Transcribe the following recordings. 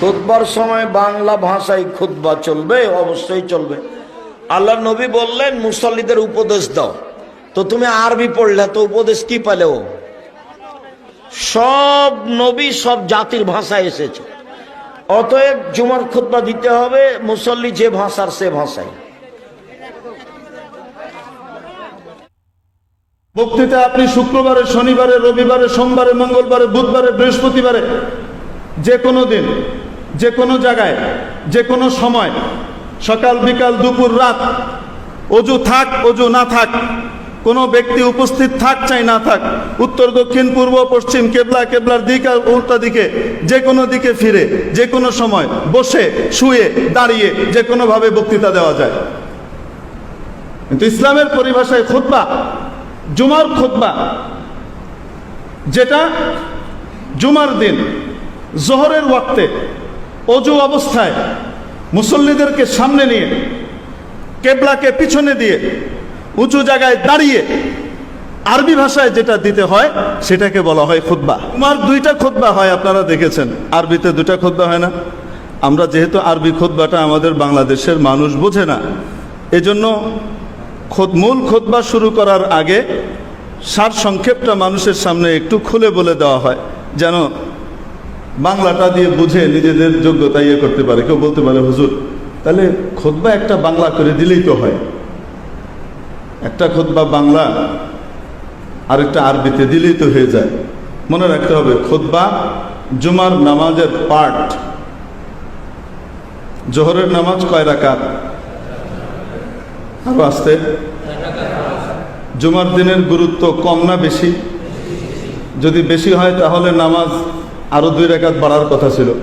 খুতবার সময় বাংলা ভাষায় খুতবা চলবে, অবশ্যই চলবে। আল্লাহ নবী বললেন, মুসল্লিদের উপদেশ দাও। তো তুমি আরবি পড়লে, তো উপদেশ কি পেলে ও? সব নবী, সব জাতির ভাষায় এসেছে। অতএব জুমার খুতবা দিতে হবে, মুসল্লি যে ভাষার সে ভাষায়। বক্তৃতা আপনি শুক্রবারে, শনিবারে, রবিবারে, সোমবারে, মঙ্গলবারে, বুধবারে, বৃহস্পতিবারে, যে কোনো দিন যে কোনো জায়গায়, যে কোনো সময়, সকাল, বিকাল, দুপুর, রাত, অজু থাক, অজু না থাক, কোনো ব্যক্তি উপস্থিত থাক চাই না থাক, উত্তর, দক্ষিণ, পূর্ব, পশ্চিম, কেবলা, কেবলার দিক আর উল্টা দিকে, যে কোনো দিকে ফিরে, যে কোনো সময় বসে, শুয়ে, দাঁড়িয়ে, যে কোনোভাবে বক্তৃতা দেওয়া যায়। কিন্তু ইসলামের পরিভাষায় খুতবা, জুমার খুতবা, যেটা জুমার দিন, জোহরের ওয়াক্তে অজু অবস্থায় মুসল্লিদেরকে সামনে নিয়ে, কেবলাকে পিছনে দিয়ে, উঁচু জায়গায় দাঁড়িয়ে আরবি ভাষায় যেটা দিতে হয়, সেটাকে বলা হয় খুতবা। জুমার দুইটা খুতবা হয়, আপনারা দেখেছেন। আরবিতে দুটা খুতবা হয় না। আমরা যেহেতু আরবি খুতবাটা আমাদের বাংলাদেশের মানুষ বোঝে না, এজন্য খোদ, মূল খোদবা শুরু করার আগে সার সংক্ষেপটা মানুষের সামনে একটু খুলে বলে দেওয়া হয়, যেন বাংলাটা দিয়ে বুঝে নিজেদের যোগ্যতা ইয়ে করতে পারে, কেউ বলতে পারে, হুজুর, তাহলে খোদবা একটা বাংলা করে দিলেই তো হয়। একটা খোদবা বাংলা আরেকটা আরবিতে দিলেই তো হয়ে যায়। মনে রাখতে হবে খোদবা জুমার নামাজের পার্ট জোহরের নামাজ কয় রাকাত? আরও আসতে। জুমার দিনের গুরুত্ব কম না বেশি? যদি বেশি হয় তাহলে নামাজ আরও দুই রেখাত বাড়ার কথা ছিল।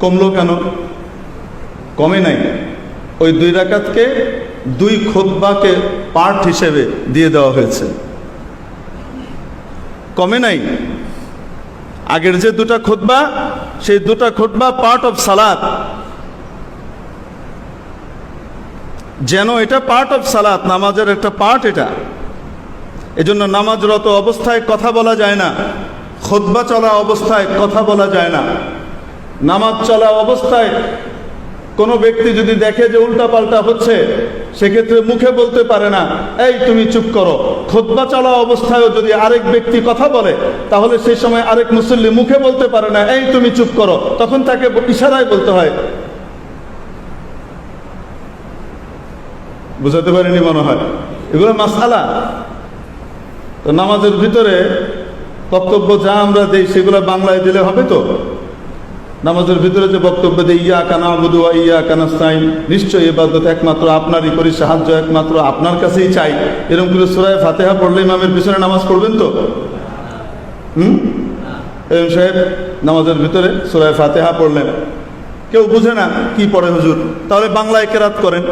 কমলো কেন? কমে নাই। ওই দুই রাকাতকে দুই খোদবাকে পার্ট হিসেবে দিয়ে দেওয়া হয়েছে। কমে নাই। আগের যে দুটা খোদবা, সেই দুটা খোদবা পার্ট অফ সালাদ যেন এটা পার্ট অফ সালাত নামাজের একটা পার্ট এটা। এজন্য নামাজরত অবস্থায় কথা বলা যায় না। খোদবা চলা অবস্থায় কথা বলা যায় না। নামাজ চলা অবস্থায় কোনো ব্যক্তি যদি দেখে যে উল্টা পাল্টা হচ্ছে, সেক্ষেত্রে মুখে বলতে পারে না, এই তুমি চুপ করো। খোদবা চলা অবস্থায়ও যদি আরেক ব্যক্তি কথা বলে, তাহলে সেই সময় আরেক মুসল্লি মুখে বলতে পারে না, এই তুমি চুপ করো। তখন তাকে ইশারায় বলতে হয়। বুঝাতে পারিনি মনে হয়। এগুলো মাসালা তো নামাজের ভিতরে বক্তব্য যা আমরা দেই সেগুলো বাংলায় দিলে হবে তো? নামাজের ভিতরে যে বক্তব্য দেয় ইয়া কানা বুধু ইয়া কানাস্তাইন নিশ্চয়ই এবাদত একমাত্র আপনারই করি, সাহায্য একমাত্র আপনার কাছেই চাই। এরকম করে সুরায় ফাতেহা পড়লে ইমামের পিছনে নামাজ পড়বেন তো? হুম? এম সাহেব নামাজের ভিতরে সুরায় ফাতেহা পড়লেন। কেউ বুঝে না কি পড়ে হুজুর? তাহলে বাংলায় কেরাত করেন।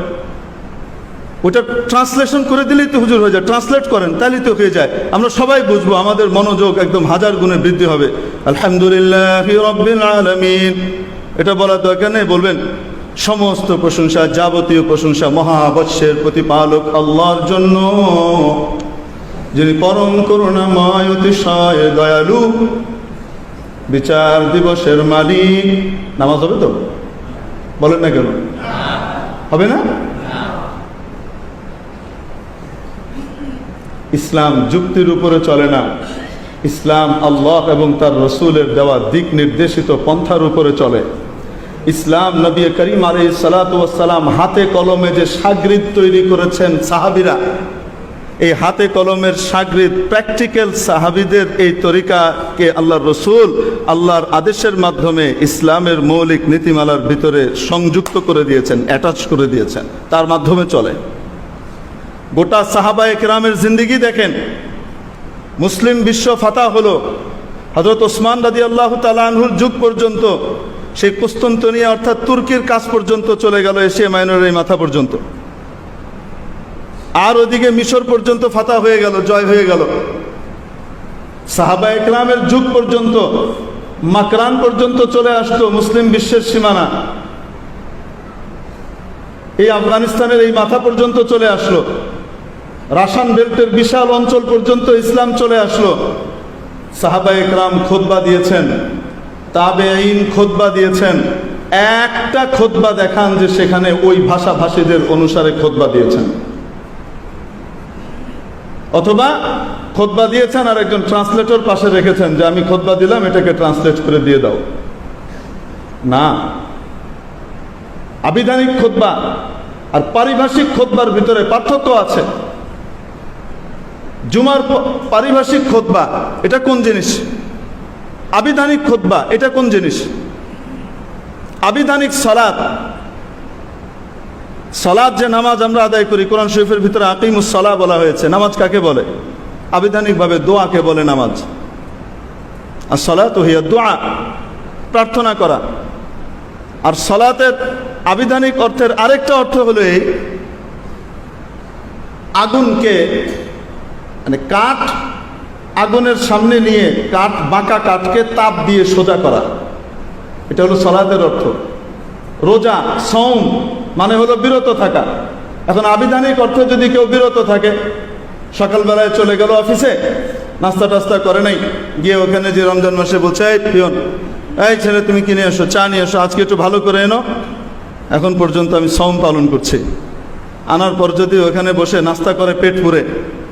ওটা ট্রান্সলেশন করে দিলেই তো হুজুর হয়ে যায়, ট্রান্সলেট করেন, তাহলেই তো হয়ে যায়। আমরা সবাই বুঝব, আমাদের মনোযোগ একদম হাজার গুণে বৃদ্ধি হবে। আলহামদুলিল্লাহ আলামিন। এটা বলার দরকার নেই, বলবেন, সমস্ত প্রশংসা, যাবতীয় প্রশংসা মহাবৎসের প্রতিপালক আল্লাহর জন্য। যিনি পরম করুণাময়, অতিশয় দয়ালু, বিচার দিবসের মালিক। নামাজ হবে তো? বলেন না কেন? হবে না? ইসলাম যুক্তির উপরে চলে না। ইসলাম আল্লাহ এবং তার রসুলের দেওয়া দিক নির্দেশিত পন্থার উপরে চলে। ইসলাম নবী করিম আলী সালাতাম হাতে কলমে যে সাগরিদ তৈরি করেছেন সাহাবিরা, এই হাতে কলমের সাগরিদ প্র্যাকটিক্যাল সাহাবিদের এই তরিকাকে আল্লাহর রসুল আল্লাহর আদেশের মাধ্যমে ইসলামের মৌলিক নীতিমালার ভিতরে সংযুক্ত করে দিয়েছেন, অ্যাটাচ করে দিয়েছেন। তার মাধ্যমে চলে। গোটা সাহাবা একরামের জিন্দিগি দেখেন। মুসলিম বিশ্ব ফাতা হলো হজরত ওসমান রাজি আল্লাহ তালাহুর যুগ পর্যন্ত সেই কুস্তন্তনিয়া অর্থাৎ তুর্কির কাজ পর্যন্ত চলে গেল এশিয়া মাইনরের এই মাথা পর্যন্ত। আর ওদিকে মিশর পর্যন্ত ফাতা হয়ে গেল, জয় হয়ে গেল। সাহাবা একরামের যুগ পর্যন্ত, মাকরান পর্যন্ত চলে আসতো মুসলিম বিশ্বের সীমানা। এই আফগানিস্তানের এই মাথা পর্যন্ত চলে আসলো। রাসান বেল্টের বিশাল অঞ্চল পর্যন্ত ইসলাম চলে আসলো। সাহাবা একরাম খোদবা দিয়েছেন তাবে আইন খোদবা দিয়েছেন। একটা খোদবা দেখান যে সেখানে ওই ভাষাভাষীদের অনুসারে খোদবা দিয়েছেন। অথবা খোদবা দিয়েছেন আর একজন ট্রান্সলেটর পাশে রেখেছেন যে আমি খোদবা দিলাম, এটাকে ট্রান্সলেট করে দিয়ে দাও। না। আবিধানিক খোদবা আর পারিভাষিক খোদবার ভিতরে পার্থক্য আছে। জুমার পারিভাষিক খোদবা, এটা কোন জিনিস? আবিধানিক খোদবা, এটা কোন জিনিস? আবিধানিক সালাদ সালাদ যে নামাজ আমরা আদায় করি, কোরআন শরীফের ভিতরে আকিমুস সালা বলা হয়েছে। নামাজ কাকে বলে? আবিধানিকভাবে দোয়াকে বলে নামাজ। আর সালাত হইয়া দোয়া, প্রার্থনা করা। আর সলাতের আবিধানিক অর্থের আরেকটা অর্থ হলো এই, আগুনকে মানে কাঠ আগুনের সামনে নিয়ে কাঠ, বাঁকা কাঠকে তাপ দিয়ে সোজা করা। এটা হলো সলাদের অর্থ। রোজা সৌম মানে হলো বিরত থাকা। এখন আবিধানিক অর্থে যদি কেউ বিরত থাকে, সকালবেলায় চলে গেল অফিসে, নাস্তা টাস্তা করে নাই, গিয়ে ওখানে যে রমজান মাসে বলছে, এই পিয়ন, এই ছেলে তুমি কিনে এসো, চা নিয়ে এসো, আজকে একটু ভালো করে এনো। এখন পর্যন্ত আমি সম পালন করছি। আনার পর যদি ওখানে বসে নাস্তা করে পেট পুরে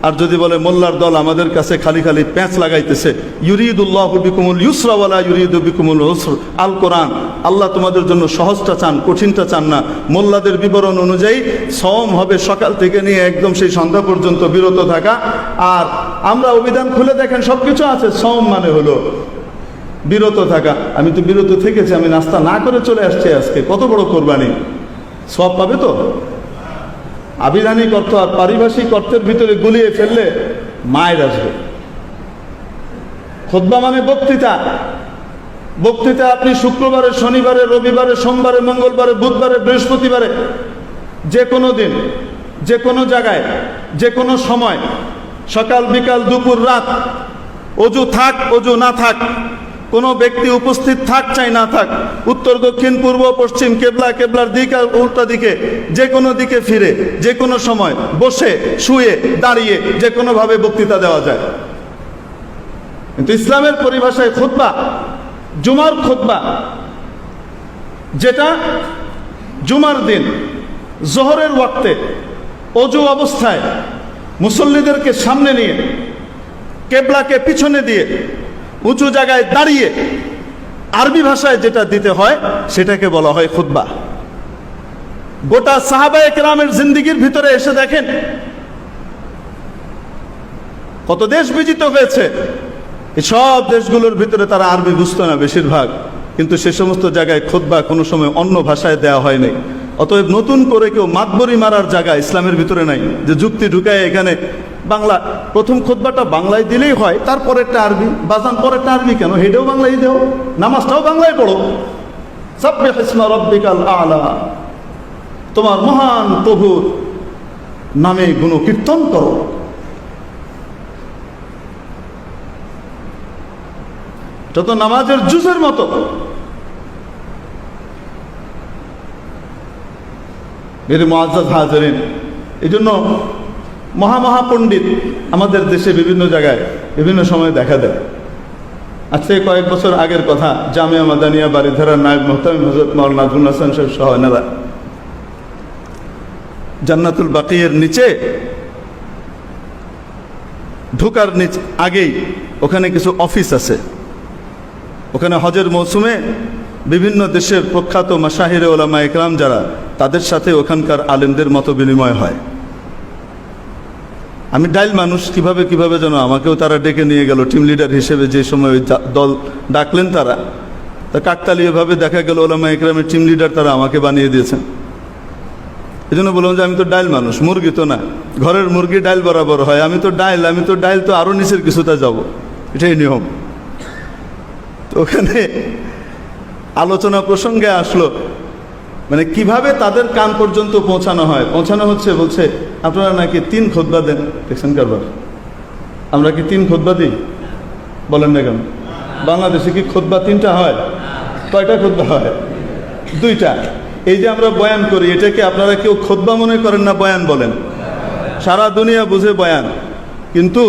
আর যদি বলে, মোল্লার দল আমাদের কাছে খালি খালি প্যাঁচ লাগাইতেছে, ইউরিদুল্লাহ বিকুমুল ইউসরাওয়ালা ইউরিদু বিকুমুল উসর। আল কোরআন, আল্লাহ তোমাদের জন্য সহজটা চান, কঠিনটা চান না। মোল্লাদের বিবরণ অনুযায়ী সম হবে সকাল থেকে নিয়ে একদম সেই সন্ধ্যা পর্যন্ত বিরত থাকা। আর আমরা অভিধান খুলে দেখেন সব কিছু আছে সম মানে হলো বিরত থাকা। আমি তো বিরত থেকেছি, আমি নাস্তা না করে চলে আসছি আজকে। কত বড় কোরবানি। সব পাবে তো? আবিধানিক অর্থ আর পারিভাষিক অর্থের ভিতরে গুলিয়ে ফেললে মায়ের আসবে। খোদ্া মানে বক্তৃতা। বক্তৃতা আপনি শুক্রবারে, শনিবারে, রবিবারে, সোমবারে, মঙ্গলবারে, বুধবারে, বৃহস্পতিবারে যে কোনো দিন যে কোনো জায়গায় যে কোনো সময়, সকাল, বিকাল, দুপুর, রাত, অজু থাক, অজু না থাক কোনো ব্যক্তি উপস্থিত থাক, চাই না থাক। উত্তর, দক্ষিণ, পূর্ব, পশ্চিম, কেবলা, কেবলার দিক আর উল্টা দিকে, যে কোনো দিকে ফিরে, যে কোনো সময় বসে, শুয়ে, দাঁড়িয়ে, যে কোনোভাবে বক্তৃতা দেওয়া যায়। কিন্তু ইসলামের পরিভাষায় খুতবা, জুমার খুতবা, যেটা জুমার দিন, জোহরের ওয়াক্তে, অজু অবস্থায় মুসল্লিদেরকে সামনে নিয়ে, কেবলাকে পিছনে দিয়ে উঁচু জায়গায় দাঁড়িয়ে আরবি ভাষায় যেটা দিতে হয়, সেটাকে বলা হয় খুতবা। গোটা সাহাবায়ে কেরামের জিন্দিগির ভিতরে এসে দেখেন, কত দেশ বিজিত হয়েছে। সব দেশগুলোর ভিতরে তারা আরবি বুঝতো না বেশিরভাগ, কিন্তু সে সমস্ত জায়গায় খোদবা কোনো সময় অন্য ভাষায় দেওয়া হয়নি। অতএব নতুন করে কেউ মাতবরি মারার জায়গা ইসলামের ভিতরে নাই। যে যুক্তি ঢুকায় এখানে বাংলা, প্রথম খোদবাটা বাংলায় দিলেই হয়, তারপরেরটা আরবি, বাজান পরেরটা আরবি কেন? হেডেও বাংলায় দেও নামাজটাও বাংলায় পড়ো। সাব্বে হিসমা রব্বিকাল আলা। তোমার মহান প্রভুর নামে গুণ কীর্তন করো। এটা তো নামাজের জুসের মতো মেরে মহাজাদ হাজারিন। এই জন্য মহামহা পণ্ডিত আমাদের দেশে বিভিন্ন জায়গায় বিভিন্ন সময় দেখা দেয়। আজকে কয়েক বছর আগের কথা, জামিয়া মাদানিয়া বাড়িধারা নায়ক মোহতামিম হজরত মাওল নাজমুল হাসান সাহেব সহ এনারা জান্নাতুল বাকিয়ের নিচে, ঢোকার নিচে আগেই ওখানে কিছু অফিস আছে। ওখানে হজের মৌসুমে বিভিন্ন দেশের প্রখ্যাত মাসাহিরে ওলামা একরাম যারা, তাদের সাথে ওখানকার আলেমদের মতো বিনিময় হয়। আমি ডাইল মানুষ, কীভাবে কীভাবে যেন আমাকেও তারা ডেকে নিয়ে গেল, টিম লিডার হিসেবে যে সময় ওই দল ডাকলেন তারা। তা কাকতালীয়ভাবে দেখা গেল ওলামা একরামের টিম লিডার তারা আমাকে বানিয়ে দিয়েছেন। এই জন্য বললাম যে, আমি তো ডাইল মানুষ, মুরগি তো না। ঘরের মুরগি ডাইল বরাবর হয়, আমি তো ডাইল, আমি তো ডাইল, তো আরও নিচের কিছুতে যাব। এটাই নিয়ম। তো ওখানে আলোচনা প্রসঙ্গে আসলো মানে কীভাবে তাদের কান পর্যন্ত পৌঁছানো হয়? পৌঁছানো হচ্ছে বলছে, আপনারা নাকি তিন খোদবা দেন। দেখছেন কারবার। আমরা কি তিন খোদবা দিই? বলেন না কেন? বাংলাদেশে কি খোদবা তিনটা হয়? কয়টা খোদবা হয়? দুইটা। এই যে আমরা বয়ান করি এটাকে আপনারা কেউ খোদবা মনে করেন না বয়ান বলেন? সারা দুনিয়া বুঝে বয়ান। কিন্তু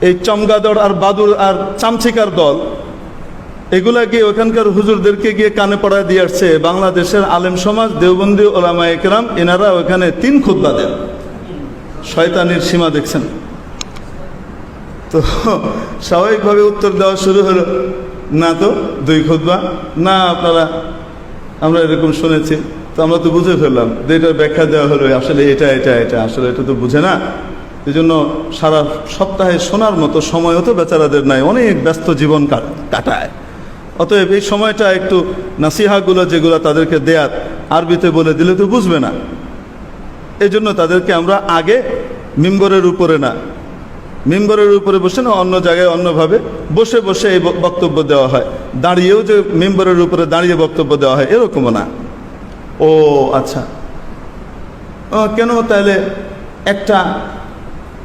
এই চমগাদড় আর বাদুর আর চামচিকার দল এগুলা গিয়ে ওখানকার হুজুরদেরকে গিয়ে কানে পড়ায় দিয়ে আসছে। বাংলাদেশের আলেম সমাজ, দেওবন্দি ওলামা একরাম এনারা ওখানে তিন খুদ্া দেন। শয়তানির সীমা দেখছেন। তো স্বাভাবিকভাবে উত্তর দেওয়া শুরু হলো, না তো, দুই খুদ্া না, আপনারা, আমরা এরকম শুনেছি। তো আমরা তো বুঝে ফেললাম যে এটার ব্যাখ্যা দেওয়া হলো, আসলে এটা এটা এটা, আসলে এটা তো বুঝে না। এই জন্য সারা সপ্তাহে শোনার মতো সময়ও তো বেচারাদের নাই, অনেক ব্যস্ত জীবন কাটায়। অতএব এই সময়টা একটু নাসিহাগুলো যেগুলো তাদেরকে দেয়ার আরবিতে বলে দিলে তো বুঝবে না। এই জন্য তাদেরকে আমরা আগে মিম্বরের উপরে না, মিম্বরের উপরে বসে না, অন্য জায়গায় অন্যভাবে বসে বসে এই বক্তব্য দেওয়া হয়। দাঁড়িয়েও যে মেম্বরের উপরে দাঁড়িয়ে বক্তব্য দেওয়া হয়, এরকমও না। ও আচ্ছা। কেন তাহলে একটা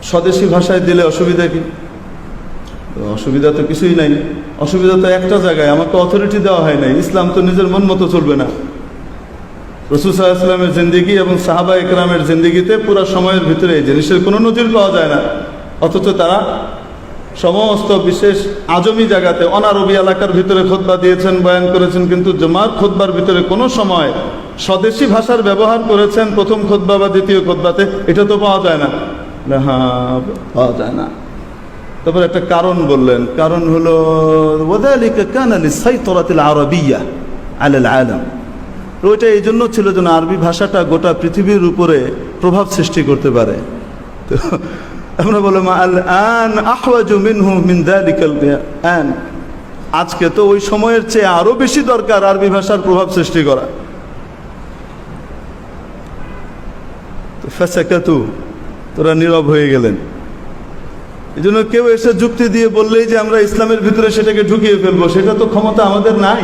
স্বদেশি ভাষায় দিলে অসুবিধা কি? অসুবিধা তো কিছুই নাই। অসুবিধা তো একটা জায়গায় আমাকে অথরিটি দেওয়া হয় নাই। ইসলাম তো নিজের মন মতো চলবে না। রসুল সাহা ইসলামের জিন্দিগি এবং সাহাবা ইকরামের জিন্দিগিতে পুরো সময়ের ভিতরে এই জিনিসের কোনো নজির পাওয়া যায় না। অথচ তারা সমস্ত বিশেষ আজমি জায়গাতে অনারবি এলাকার ভিতরে খোদবা দিয়েছেন বয়ান করেছেন কিন্তু জমার খোদবার ভিতরে কোনো সময় স্বদেশি ভাষার ব্যবহার করেছেন প্রথম খোদবা বা দ্বিতীয় খোদবাতে। এটা তো পাওয়া যায় না, হ্যাঁ পাওয়া যায় না। তারপর একটা কারণ বললেন, কারণ হলো আলম। ওইটা এই জন্য ছিল যেন আরবি ভাষাটা গোটা পৃথিবীর উপরে প্রভাব সৃষ্টি করতে পারে। তো আমরা বললাম আজকে তো ওই সময়ের চেয়ে আরও বেশি দরকার আরবি ভাষার প্রভাব সৃষ্টি করা। তো তোরা নীরব হয়ে গেলেন। এই জন্য কেউ এসে যুক্তি দিয়ে বললেই যে আমরা ইসলামের ভিতরে সেটাকে ঢুকিয়ে ফেলব, সেটা তো ক্ষমতা আমাদের নাই।